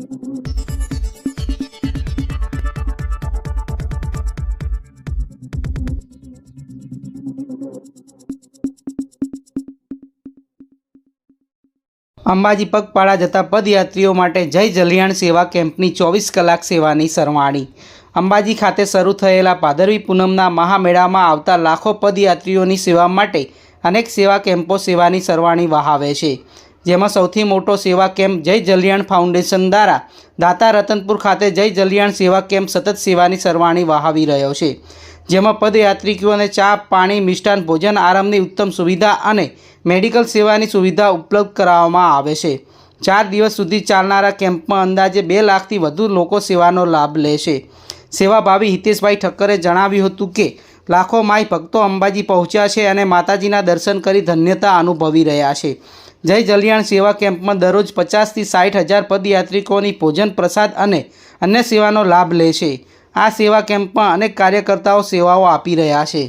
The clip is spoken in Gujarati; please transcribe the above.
અંબાજી પગપાળા જતા પદયાત્રીઓ માટે જય જલિયાણ સેવા કેમ્પની ચોવીસ કલાક સેવાની સરવાણી. અંબાજી ખાતે શરૂ થયેલા ભાદરવી પૂનમના મહામેળામાં આવતા લાખો પદયાત્રીઓની સેવા માટે અનેક સેવા કેમ્પો સેવાની સરવાણી વહાવે છે. જેમાં સૌથી મોટો સેવા કેમ્પ જય જલિયાણ ફાઉન્ડેશન દ્વારા દાતા રતનપુર ખાતે જય જલિયાણ સેવા કેમ્પ સતત સેવાની સરવાણી વહાવી રહ્યો છે. જેમાં પદયાત્રિકોને ચા, પાણી, મિષ્ટાન, ભોજન આરામની ઉત્તમ સુવિધા અને મેડિકલ સેવાની સુવિધા ઉપલબ્ધ કરાવવામાં આવે છે. ચાર દિવસ સુધી ચાલનારા કેમ્પમાં અંદાજે બે લાખથી વધુ લોકો સેવાનો લાભ લે છે. સેવાભાવી હિતેશભાઈ ઠક્કરે જણાવ્યું હતું કે, લાખો માય ભક્તો અંબાજી પહોંચ્યા છે અને માતાજીના દર્શન કરી ધન્યતા અનુભવી રહ્યા છે. જય જલિયાણ સેવા કેમ્પમાં દરરોજ પચાસથી સાઠ હજાર પદયાત્રિકોની ભોજન પ્રસાદ અને અન્ય સેવાનો લાભ લે છે. આ સેવા કેમ્પમાં અનેક કાર્યકર્તાઓ સેવાઓ આપી રહ્યા છે.